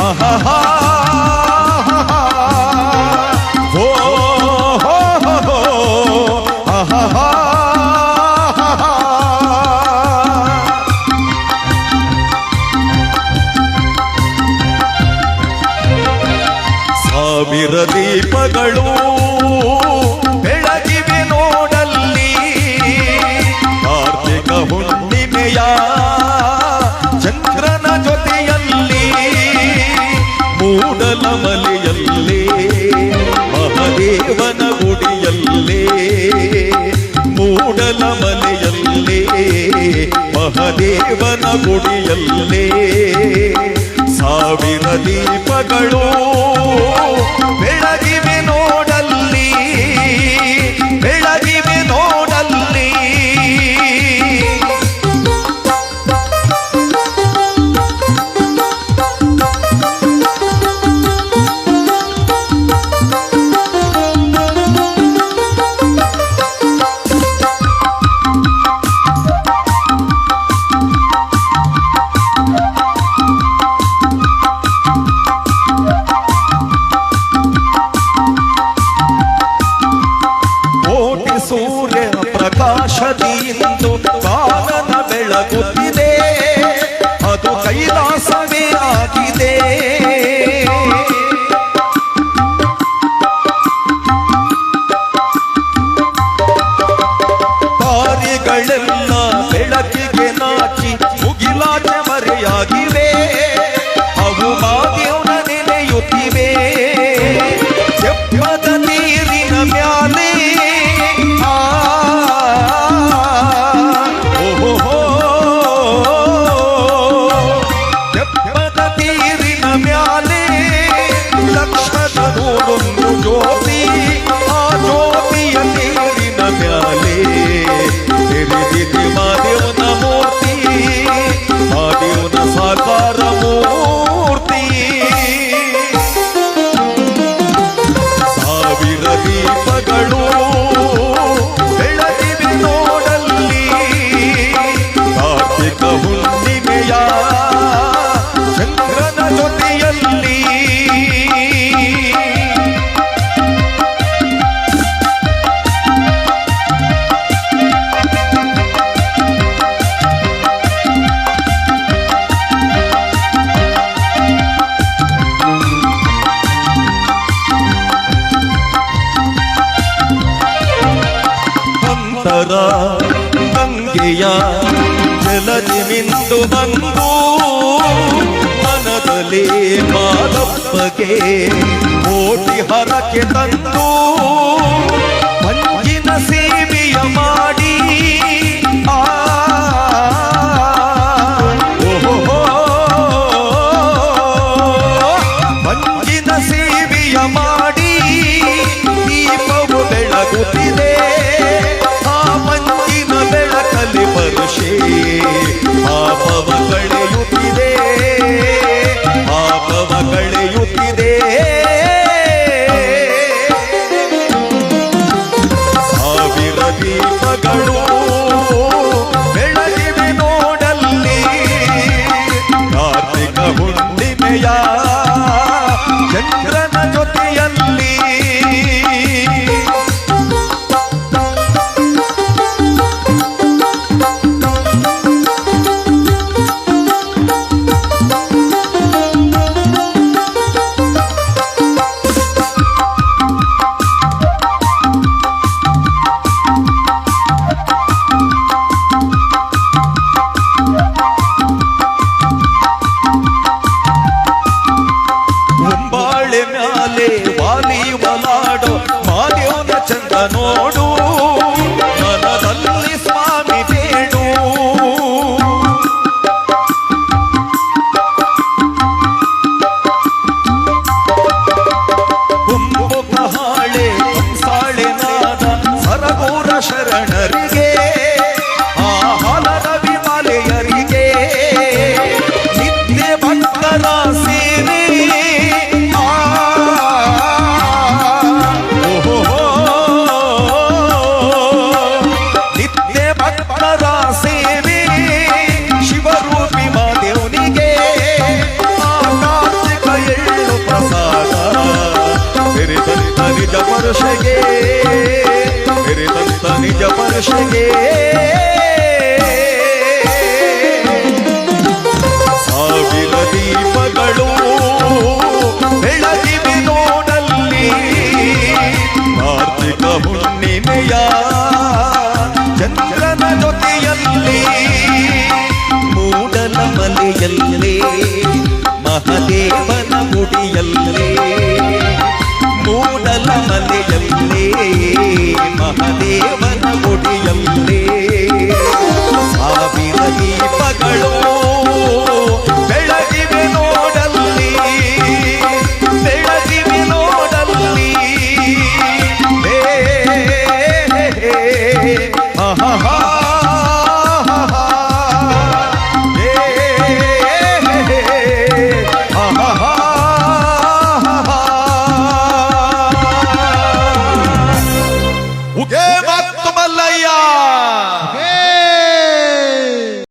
ಆಹಾಹಾ. ಓ ಹೋ ಹೋ ಹೋ. ಆಹಾಹಾ. ಸಾವಿರ ದೀಪಗಳು ಮಹದೇವನ ಗುಡಿಯಲ್ಲಿ ಮೂಡಲ ಮನೆಯಲ್ಲೇ ಮಹದೇವನ ಗುಡಿಯಲ್ಲಿ. ಸಾವಿರ ದೀಪಗಳು ಸೂರ್ಯ ಪ್ರಕಾಶದಿಂದು ಕಾಲನ ಬೆಳಗುತ್ತಿದೆ. ಅದು ಕೈಲಾಸವೇ ಆಗಿದೆ. ಅಂತರ ಗಂಗೆಯ ಜಲದಿ ಮಿಂದು ಬಂದು ಮನದಲ್ಲಿ ಮಾದಪ್ಪಗೆ ಕೋಟಿ ಹರಕೆ ತಂದು. ಮಂಜಿನ ಸೇವೆಯ ಮಾಡಿ. ಆ ಮಂಜಿನ ಸೇವೆಯ ಮಾಡಿ. ದೀಪವು ಬೆಳಗುತ್ತಿದೆ. olvidé. पर सगे मेरे दस्तानी ಮಹದೇವನ